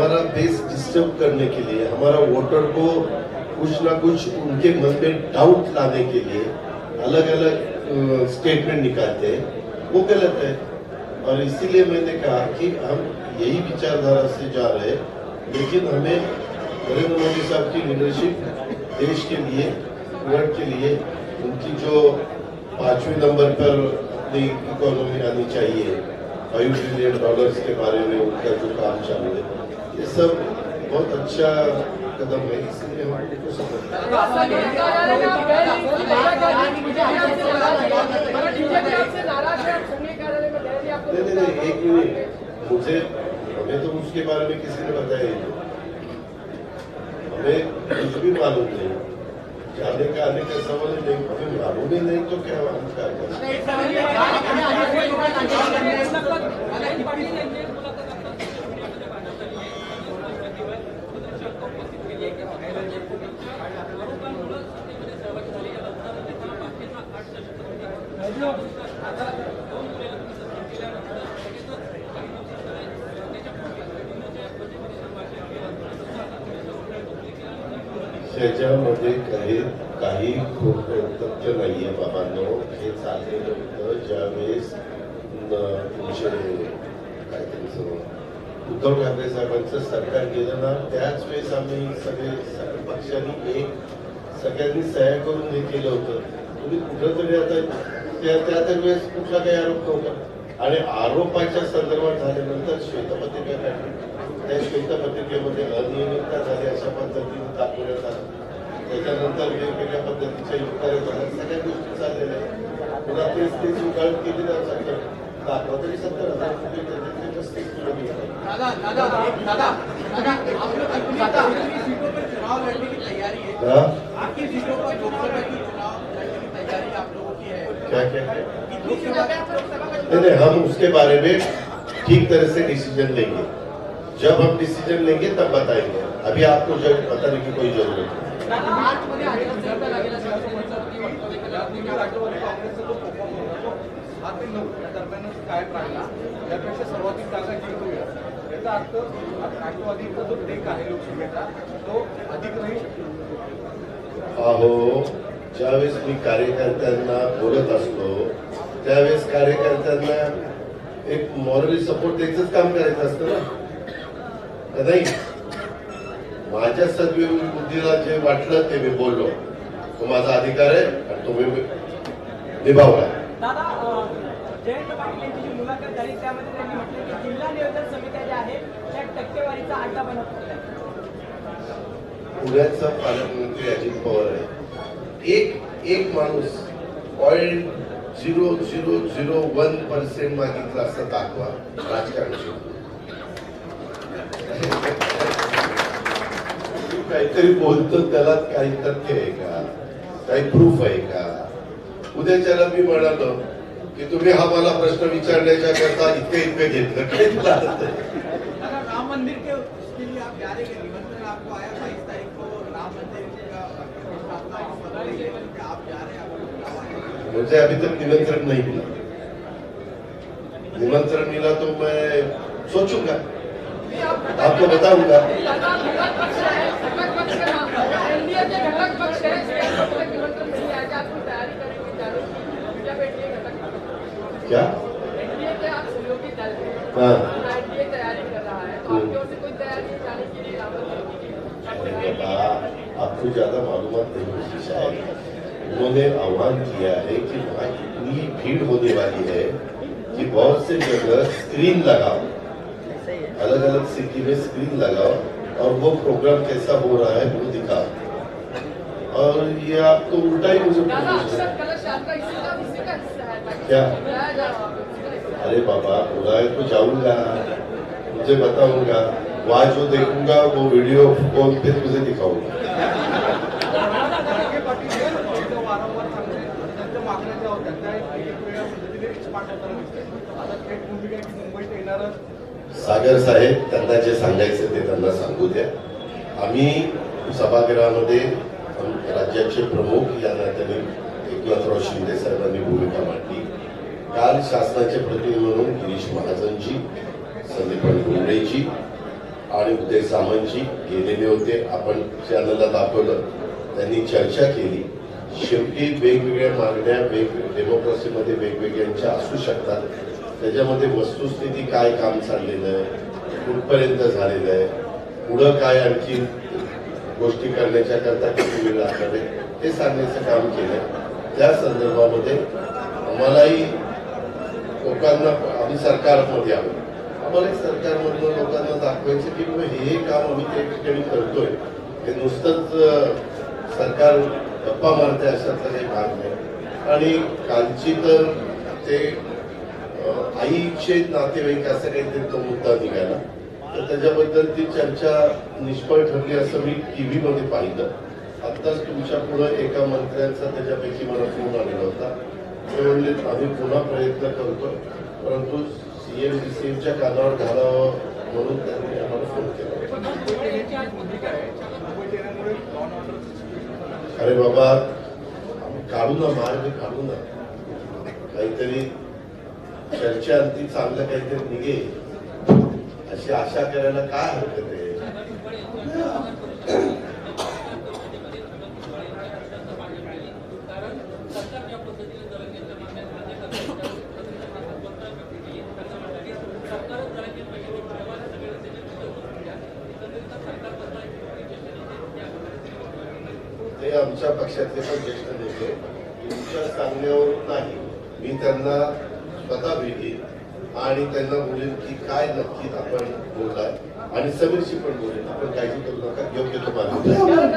हमारा देश डिस्टर्ब करने के लिए, हमारा वोटर को कुछ ना कुछ उनके मन में डाउट लाने के लिए अलग अलग स्टेटमेंट निकालते हैं। वो गलत है। और इसीलिए मैंने कहा कि हम यही विचारधारा से जा रहे हैं। लेकिन हमें नरेंद्र मोदी साहब की लीडरशिप देश के लिए वर्ल्ड के लिए, उनकी जो पाँचवें नंबर पर अपनी इकोनॉमी आनी चाहिए फाइव ट्रिलियन डॉलर्स के बारे में उनका जो काम चालू है। ये सब बहुत अच्छा कदम है, इसलिए नहीं नहीं नहीं, एक मिनट, मुझे हमें तो उसके बारे में किसी ने बताया ही हमें कुछ भी मालूम नहीं, जाने का, आने का सवाल ही नहीं, हमें मालूम ही नहीं तो क्या हम क्या त्याच्यामध्ये काही काही खोट तथ्य नाही आहे बाबांनो हे चाललेलं होतं ज्यावेळेस न- तुमचे काय त्यांचं उद्धव ठाकरे साहेबांचं सरकार गेलं ना त्याच वेळेस आम्ही सगळे पक्षांनी एक सगळ्यांनी सह्या करून हे केलं होतं. तुम्ही कुठंतरी आता त्या त्या त्या वेळेस कुठला काही आरोप नव्हता आणि आरोपाच्या संदर्भात झाल्यानंतर श्वेतपत्रिका काढली. त्या श्वेतपत्रिकेमध्ये अनियमितता झाली अशा पद्धतीने दाखवण्यात आलं त्याच्यानंतर वेगवेगळ्या पद्धतीच्या युक्त्या झाल्या सगळ्या गोष्टी चाललेल्या आहेत. पुन्हा तेच तेच उगाळ केली जाऊ शकतं दाखवा तरी सत्तर हजार रुपये त्याच्यातले पस्तीस सीटों पर चुनाव लड़ने की तैयारी हाँ? आपकी सीटों पर क्या क्या है नहीं, हम उसके बारे में ठीक तरह से डिसीज़न लेंगे। जब हम डिसीज़न लेंगे, तब बताएँगे। अभी आपको जब बताने की कोई ज़रूरत नहीं। याचा अर्थ राष्ट्रवादीचा जो टेक आहे। लोकसभेचा तो अधिक नाही अहो ज्यावेळेस मी कार्यकर्त्यांना बोलत असतो त्यावेळेस कार्यकर्त्यांना एक मॉरली सपोर्ट द्यायचंच काम करायचं असतं ना? नाही? माझ्या सद्विवेक बुद्धीला जे वाटलं ते मी बोललो. तो माझा अधिकार आहे आणि तो मी निभावला दादा अ, जयंत पाटील यांची जी मुलाखत झाली त्यामध्ये त्यांनी म्हटलं की जिल्हा नियोजन समित्या ज्या आहेत त्या टक्केवारीचा अड्डा बनत होत्या पुण्याचा पालकमंत्री अजित पवार आहे एक एक माणूस point zero zero zero one percent मागितला असं दाखवा राजकारण काहीतरी बोलतो त्याला काही तथ्य आहे का? काही प्रूफ आहे का? उद्याच्याला मी म्हणालो की तुम्ही हा मला प्रश्न विचारण्याच्या करता इतके इतके घेतलं मुझे अभी तक निमंत्रण नहीं मिला। निमंत्रण मिला तो मैं सोचूँगा। आपको बताऊँगा। क्या? हाँ। आपको ज़्यादा मालूम नहीं होगी शायद उन्होंने आह्वान किया है कि वहाँ इतनी भीड़ होने वाली है कि बहुत से जगह स्क्रीन लगाओ। अलग अलग सिटी में स्क्रीन लगाओ और वो प्रोग्राम कैसा हो रहा है वो दिखाओ। और ये आप तो उल्टा ही मुझे। क्या? अरे बाबा बोला है तो जाऊँगा। मुझे बताऊँगा। वहाँ जो देखूँगा वो वीडियो फ़ोन पे तुझे दिखाऊँगा। सागर साहेब त्यांना जे सांगायचं ते त्यांना सांगू द्या. आम्ही सभागृहामध्ये राज्याचे प्रमुख या नात्याने एकनाथराव शिंदे साहेबांनी भूमिका मांडली. काल शासनाचे प्रतिनिधी म्हणून गिरीश महाजनजी संदीपान गुंडेजी आणि उदय सामंतजी गेलेले होते. आपण चॅनलला दाखवलं. त्यांनी चर्चा केली. शेवटी वेगवेगळ्या मागण्या वेग डेमोक्रेसीमध्ये वेगवेगळ्यांच्या असू शकतात. त्याच्यामध्ये वस्तुस्थिती काय काम चाललेलं आहे? कुठपर्यंत झालेलं आहे? पुढं काय आणखी गोष्टी करण्याच्या करता किती वेळ लागणार आहे? हे सांगण्याचं काम केलं त्या संदर्भामध्ये आम्हालाही लोकांना आम्ही सरकारमध्ये आहोत. आम्हाला सरकारमधून सरकारमधलं लोकांना दाखवायचं की बाबा हे काम आम्ही त्या ठिकाणी करतोय. हे नुसतंच सरकार गप्पा मारते अशातला काही भाग नाही. आणि कालची तर ते आईचे नातेवाईक असं काहीतरी तो मुद्दा निघाला. तर त्याच्याबद्दल ती चर्चा निष्फळ ठरली असं मी टीव्ही मध्ये पाहिलं. आत्ताच तुमच्या पुढं एका मंत्र्यांचा त्याच्यापैकी मला फोन आलेला होता. ते म्हणले आम्ही पुन्हा प्रयत्न करतो परंतु सीएम एमच्या कानावर घालावं म्हणून त्यांनी आम्हाला फोन केला. अरे बाबा काढू ना मार्ग काढू ना. काहीतरी चर्चा अगदी चांगलं काहीतरी निघेल. अशी आशा करायला काय हरकत आहे? ते आमच्या पक्षातले पण ज्येष्ठ नेते. तुमच्या सांगण्यावरून नाही. मी त्यांना स्वतः भेटी आणि त्यांना बोलेन की काय नक्की आपण बोललाय आणि समीरशी पण बोलेल. आपण काळजी करू नका. योग्य तो मार्ग.